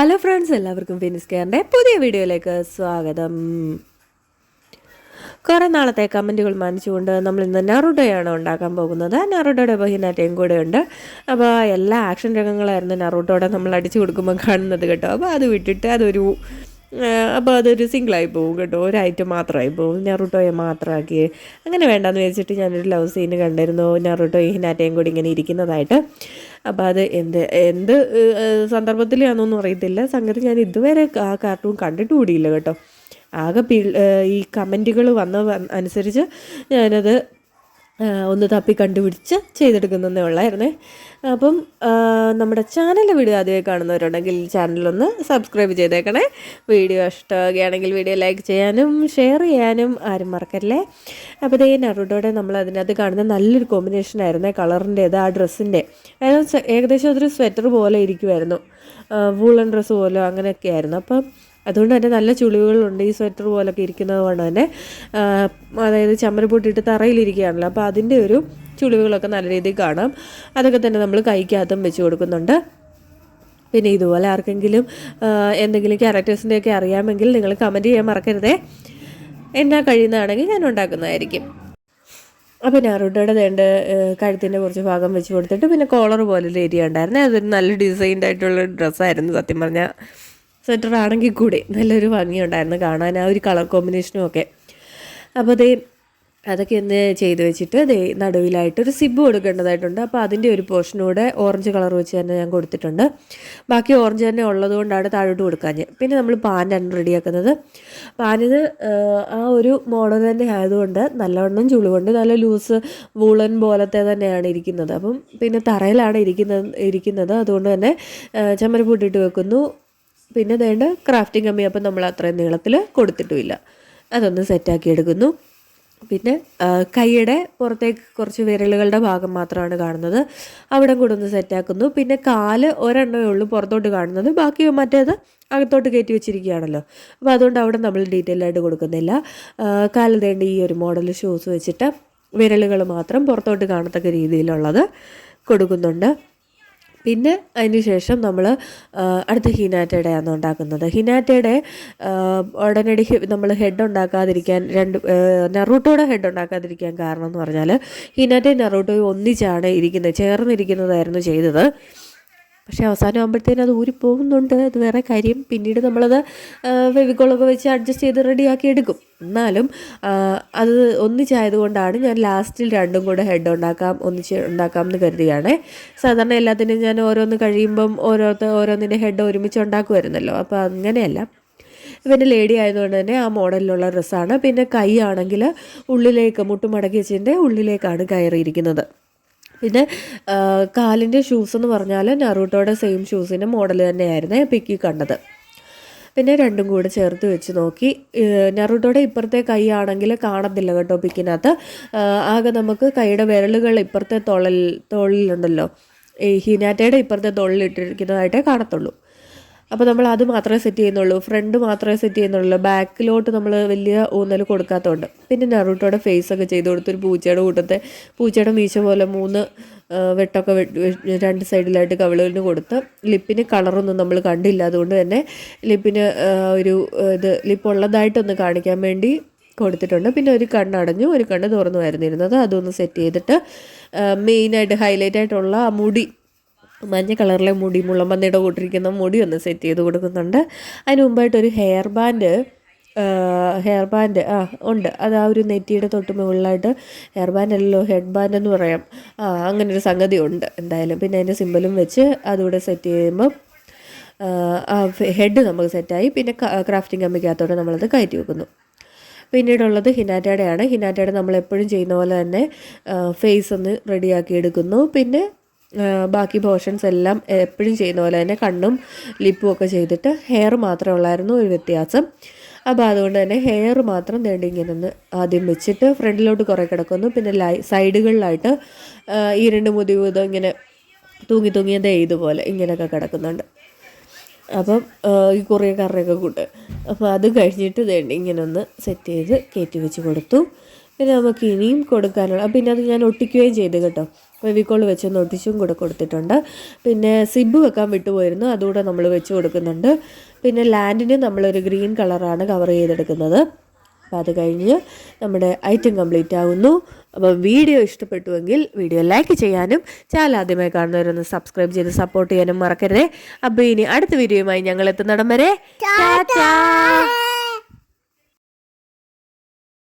Hello friends എല്ലാവർക്കും ഫിനിസ് കെയറിന്റെ പുതിയ വീഡിയോയിലേക്ക് സ്വാഗതം. കുറേ നാളത്തെ കമന്റുകൾ മാനിച്ചുകൊണ്ട് നമ്മൾ ഇന്ന് നറുട്ടോയാണ് ഉണ്ടാക്കാൻ പോകുന്നത്. നറുട്ടോയുടെ ബഹിനാറ്റയും കൂടെ ഉണ്ട് അപ്പോൾ എല്ലാ ആക്ഷൻ രംഗങ്ങളായിരുന്നു നറുഡോടെ നമ്മൾ അടിച്ചു കൊടുക്കുമ്പോൾ കാണുന്നത് കേട്ടോ. അപ്പോൾ അത് വിട്ടിട്ട് അതൊരു അപ്പോൾ അതൊരു സിംഗിളായി പോകും കേട്ടോ. ഒരു ഐറ്റം മാത്രമായി പോകും നറുട്ടോയെ മാത്രമാക്കി അങ്ങനെ വേണ്ടെന്ന് വെച്ചിട്ട് ഞാനൊരു ലവ് സീന് കണ്ടിരുന്നു. നറുട്ടോ ഹിനാറ്റയും കൂടി ഇങ്ങനെ ഇരിക്കുന്നതായിട്ട്. അപ്പോൾ അത് എന്ത് എന്ത് സന്ദർഭത്തിലാണെന്നൊന്നും അറിയത്തില്ല. സംഗതി ഞാൻ ഇതുവരെ ആ കാർട്ടൂൺ കണ്ടിട്ട് കൂടിയില്ല കേട്ടോ. ആകെ ഈ കമന്റുകൾ വന്ന അനുസരിച്ച് ഞാനത് ഒന്ന് തപ്പി കണ്ടുപിടിച്ച് ചെയ്തെടുക്കുന്നതേ ഉള്ളായിരുന്നേ. അപ്പം നമ്മുടെ ചാനൽ വീഡിയോ ആദ്യമായി കാണുന്നവരുണ്ടെങ്കിൽ ചാനലൊന്ന് സബ്സ്ക്രൈബ് ചെയ്തേക്കണേ. വീഡിയോ ഇഷ്ടമാകുകയാണെങ്കിൽ വീഡിയോ ലൈക്ക് ചെയ്യാനും ഷെയർ ചെയ്യാനും ആരും മറക്കല്ലേ? അപ്പോൾ ഇതേ നറുടോടെ നമ്മൾ അതിനകത്ത് കാണുന്ന നല്ലൊരു കോമ്പിനേഷൻ ആയിരുന്നേ കളറിന്റേത് ആ ഡ്രസ്സിന്റെ ഏകദേശം അതൊരു സ്വെറ്റർ പോലെ ഇരിക്കുമായിരുന്നു വൂളൻ ഡ്രസ്സ് പോലെ അങ്ങനെയൊക്കെ ആയിരുന്നു. അപ്പം അതുകൊണ്ട് തന്നെ നല്ല ചുളിവുകളുണ്ട്. ഈ സ്വെറ്റർ പോലൊക്കെ ഇരിക്കുന്നത് കൊണ്ട് തന്നെ അതായത് ചമ്മര പൊട്ടിയിട്ട് തറയിലിരിക്കുകയാണല്ലോ അപ്പോൾ അതിന്റെ ഒരു ചുളിവുകളൊക്കെ നല്ല രീതിയിൽ കാണാം. അതൊക്കെ തന്നെ നമ്മൾ കൈക്കകത്തും വെച്ച് കൊടുക്കുന്നുണ്ട്. പിന്നെ ഇതുപോലെ ആർക്കെങ്കിലും എന്തെങ്കിലും ക്യാരക്ടേഴ്സിന്റെയൊക്കെ അറിയാമെങ്കിൽ നിങ്ങൾ കമന്റ് ചെയ്യാൻ മറക്കരുതേ. എന്നാ കഴിയുന്നതാണെങ്കിൽ ഞാൻ ഉണ്ടാക്കുന്നതായിരിക്കും. അപ്പോൾ നാറൂട്ടോടെ വേണ്ട കഴുത്തിന്റെ കുറച്ച് ഭാഗം വെച്ച് കൊടുത്തിട്ട് പിന്നെ കോളർ പോലൊരു ഏരിയ ഉണ്ടായിരുന്നു. അതൊരു നല്ല ഡിസൈൻഡ് ആയിട്ടുള്ള ഡ്രസ്സായിരുന്നു സത്യം പറഞ്ഞാൽ സ്വെറ്റർ ആണെങ്കിൽ കൂടി നല്ലൊരു ഭംഗിയുണ്ടായിരുന്നു കാണാൻ ആ ഒരു കളർ കോമ്പിനേഷനും ഒക്കെ. അപ്പോൾ അതേ അതൊക്കെ ഒന്ന് ചെയ്ത് വെച്ചിട്ട് ദേ നടുവിലായിട്ട് ഒരു സിബ് കൊടുക്കേണ്ടതായിട്ടുണ്ട്. അപ്പോൾ അതിന്റെ ഒരു പോർഷനൂടെ ഓറഞ്ച് കളർ വെച്ച് തന്നെ ഞാൻ കൊടുത്തിട്ടുണ്ട്. ബാക്കി ഓറഞ്ച് തന്നെ ഉള്ളതുകൊണ്ടാണ് താഴോട്ട് കൊടുക്കാൻ പിന്നെ നമ്മൾ പാനാണ് റെഡിയാക്കുന്നത്. പാനിന് ആ ഒരു മോഡൽ തന്നെ ആയതുകൊണ്ട് നല്ലവണ്ണം ചുളിവുണ്ട്. നല്ല ലൂസ് വൂളൻ പോലത്തെ തന്നെയാണ് ഇരിക്കുന്നത്. അപ്പം പിന്നെ തറയിലാണ് ഇരിക്കുന്നത് ഇരിക്കുന്നത്. അതുകൊണ്ട് തന്നെ ചമ്മരപ്പൂട്ടിട്ട് വെക്കുന്നു. പിന്നെ വേണ്ട ക്രാഫ്റ്റിംഗ് കമ്മി അപ്പം നമ്മൾ അത്രയും നീളത്തിൽ കൊടുത്തിട്ടുമില്ല. അതൊന്ന് സെറ്റാക്കി എടുക്കുന്നു. പിന്നെ കൈയുടെ പുറത്തേക്ക് കുറച്ച് വിരലുകളുടെ ഭാഗം മാത്രമാണ് കാണുന്നത്. അവിടെ കൂടെ ഒന്ന് സെറ്റാക്കുന്നു പിന്നെ കാൽ ഒരെണ്ണമേ ഉള്ളൂ പുറത്തോട്ട് കാണുന്നത്. ബാക്കി മറ്റേത് അകത്തോട്ട് കയറ്റി വെച്ചിരിക്കുകയാണല്ലോ. അപ്പോൾ അതുകൊണ്ട് അവിടെ നമ്മൾ ഡീറ്റെയിൽ ആയിട്ട് കൊടുക്കുന്നില്ല. കാൽ തേണ്ട ഈ ഒരു മോഡൽ ഷൂസ് വെച്ചിട്ട് വിരലുകൾ മാത്രം പുറത്തോട്ട് കാണത്തക്ക രീതിയിലുള്ളത് കൊടുക്കുന്നുണ്ട്. പിന്നെ അതിന് ശേഷം നമ്മൾ അടുത്ത ഹിനാറ്റയുടെയാണ് ഉണ്ടാക്കുന്നത്. ഹിനാറ്റയുടെ ഉടനടി നമ്മൾ ഹെഡ് ഉണ്ടാക്കാതിരിക്കാൻ രണ്ട് നെറൂട്ടോയുടെ ഹെഡ് ഉണ്ടാക്കാതിരിക്കാൻ കാരണം എന്ന് പറഞ്ഞാൽ ഹിനാറ്റയും നെറൂട്ടോയും ഒന്നിച്ചാണ് ഇരിക്കുന്നത് ചേർന്നിരിക്കുന്നതായിരുന്നു ചെയ്തത്. പക്ഷേ അവസാനം ആകുമ്പോഴത്തേനും അത് ഊരി പോകുന്നുണ്ട് അത് വേറെ കാര്യം. പിന്നീട് നമ്മളത് ഫെവിക്കോളൊക്കെ വെച്ച് അഡ്ജസ്റ്റ് ചെയ്ത് റെഡിയാക്കി എടുക്കും. എന്നാലും അത് ഒന്നിച്ചായതുകൊണ്ടാണ് ഞാൻ ലാസ്റ്റിൽ രണ്ടും കൂടെ ഹെഡ് ഉണ്ടാക്കാം ഒന്നിച്ച് ഉണ്ടാക്കാം എന്ന് കരുതുകയാണ്. സാധാരണ എല്ലാത്തിനും ഞാൻ ഓരോന്ന് കഴിയുമ്പം ഓരോരുത്തർ ഓരോന്നിന്റെ ഹെഡ് ഒരുമിച്ച് ഉണ്ടാക്കുമായിരുന്നല്ലോ. അപ്പോൾ അങ്ങനെയല്ല. പിന്നെ ലേഡി ആയതുകൊണ്ട് തന്നെ ആ മോഡലിലുള്ള ഡ്രസ്സാണ്. പിന്നെ കൈ ആണെങ്കിൽ ഉള്ളിലേക്ക് മുട്ടുമടക്കി വെച്ചതിന്റെ ഉള്ളിലേക്കാണ് കയറിയിരിക്കുന്നത്. പിന്നെ കാലിന്റെ ഷൂസ് എന്ന് പറഞ്ഞാൽ നറൂട്ടോയുടെ സെയിം ഷൂസിന്റെ മോഡൽ തന്നെയായിരുന്നു പിക്കി കണ്ടത്. പിന്നെ രണ്ടും കൂടെ ചേർത്ത് വെച്ച് നോക്കി. നറുട്ടോടെ ഇപ്പുറത്തെ കൈ ആണെങ്കിൽ കാണത്തില്ല കേട്ടോ പിക്കിനകത്ത്. ആകെ നമുക്ക് കൈയുടെ വിരലുകൾ ഇപ്പുറത്തെ തൊളൽ തൊഴിലുണ്ടല്ലോ ഈ ഹിനാറ്റയുടെ ഇപ്പുറത്തെ തൊഴിലിട്ടിരിക്കുന്നതായിട്ടേ കാണത്തുള്ളൂ. അപ്പോൾ നമ്മൾ അത് മാത്രമേ സെറ്റ് ചെയ്യുന്നുള്ളൂ. ഫ്രണ്ട് മാത്രമേ സെറ്റ് ചെയ്യുന്നുള്ളൂ. ബാക്കിലോട്ട് നമ്മൾ വലിയ ഊന്നൽ കൊടുക്കാത്തതുകൊണ്ട് പിന്നെ നറൂട്ടോടെ ഫേസ് ഒക്കെ ചെയ്ത് കൊടുത്തൊരു പൂച്ചയുടെ കൂട്ടത്തെ പൂച്ചയുടെ മീശ പോലെ മൂന്ന് വെട്ടൊക്കെ രണ്ട് സൈഡിലായിട്ട് കവിളുകളിന് കൊടുത്ത് ലിപ്പിന് കളറൊന്നും നമ്മൾ കണ്ടില്ല. അതുകൊണ്ട് തന്നെ ലിപ്പിന് ഒരു ഇത് ലിപ്പ് ഉള്ളതായിട്ടൊന്ന് കാണിക്കാൻ വേണ്ടി കൊടുത്തിട്ടുണ്ട്. പിന്നെ ഒരു കണ്ണടഞ്ഞു ഒരു കണ്ണ് തുറന്നു വരുന്നിരുന്നത് അതൊന്ന് സെറ്റ് ചെയ്തിട്ട് മെയിനായിട്ട് ഹൈലൈറ്റ് ആയിട്ടുള്ള മുടി മഞ്ഞ കളറിലെ മുടി മുള്ളമ്പന്നിയുടെ കൂട്ടിരിക്കുന്ന മുടി ഒന്ന് സെറ്റ് ചെയ്ത് കൊടുക്കുന്നുണ്ട്. അതിന് മുമ്പായിട്ട് ഒരു ഹെയർ ബാൻഡ് ഹെയർ ബാൻഡ് ആ ഉണ്ട്. അത് ആ ഒരു നെറ്റിയുടെ തൊട്ട് മുകളിലായിട്ട് ഹെയർ ബാൻഡ് അല്ലല്ലോ ഹെഡ് ബാൻഡ് എന്ന് പറയാം. ആ അങ്ങനെ ഒരു സംഗതി ഉണ്ട് എന്തായാലും. പിന്നെ അതിന്റെ സിമ്പിളും വെച്ച് അതുകൂടെ സെറ്റ് ചെയ്യുമ്പം ആ ഹെഡ് നമുക്ക് സെറ്റായി പിന്നെ ക്രാഫ്റ്റിംഗ് കമ്മിക്കകത്തോടെ നമ്മളത് കയറ്റി വെക്കുന്നു. പിന്നീടുള്ളത് ഹിനാറ്റയുടെയാണ് ഹിനാറ്റയുടെ നമ്മൾ എപ്പോഴും ചെയ്യുന്ന പോലെ തന്നെ ഫേസ് ഒന്ന് റെഡിയാക്കി എടുക്കുന്നു. പിന്നെ ബാക്കി പോർഷൻസ് എല്ലാം എപ്പോഴും ചെയ്യുന്ന പോലെ തന്നെ കണ്ണും ലിപ്പും ഒക്കെ ചെയ്തിട്ട് ഹെയർ മാത്രമേ ഉള്ളായിരുന്നു ഒരു വ്യത്യാസം. അപ്പോൾ അതുകൊണ്ട് തന്നെ ഹെയർ മാത്രം തേണ്ടി ഇങ്ങനെ ഒന്ന് ആദ്യം വെച്ചിട്ട് ഫ്രണ്ടിലോട്ട് കുറേ കിടക്കുന്നു. പിന്നെ ലൈ സൈഡുകളിലായിട്ട് ഈ രണ്ട് മുതിവ് ഇങ്ങനെ തൂങ്ങി തൂങ്ങിയത് ഇതുപോലെ ഇങ്ങനെയൊക്കെ കിടക്കുന്നുണ്ട്. അപ്പം ഈ കുറേ കറിയൊക്കെ കൂട്ട്. അപ്പോൾ അത് കഴിഞ്ഞിട്ട് തേണ്ടി ഇങ്ങനെ ഒന്ന് സെറ്റ് ചെയ്ത് കയറ്റി വെച്ച് കൊടുത്തു. പിന്നെ നമുക്ക് ഇനിയും കൊടുക്കാനുള്ള പിന്നെ അത് ഞാൻ ഒട്ടിക്കുകയും ചെയ്തു കേട്ടോ. ഫെവിക്കോൾ വെച്ചൊന്ന് ഒട്ടിച്ചും കൂടെ കൊടുത്തിട്ടുണ്ട്. പിന്നെ സിബ് വെക്കാൻ വിട്ടുപോയിരുന്നു. അതുകൂടെ നമ്മൾ വെച്ച് കൊടുക്കുന്നുണ്ട്. പിന്നെ ലാൻഡിന് നമ്മളൊരു ഗ്രീൻ കളറാണ് കവർ ചെയ്തെടുക്കുന്നത്. അപ്പോൾ അത് കഴിഞ്ഞ് നമ്മുടെ ഐറ്റം കംപ്ലീറ്റ് ആകുന്നു അപ്പോൾ വീഡിയോ ഇഷ്ടപ്പെട്ടുവെങ്കിൽ വീഡിയോ ലൈക്ക് ചെയ്യാനും ചാനൽ ആദ്യമായി കാണുന്നവരൊന്ന് സബ്സ്ക്രൈബ് ചെയ്ത് സപ്പോർട്ട് ചെയ്യാനും മറക്കരുതേ. അപ്പോൾ ഇനി അടുത്ത വീഡിയോയുമായി ഞങ്ങൾ എത്തുന്നിടം വരെ.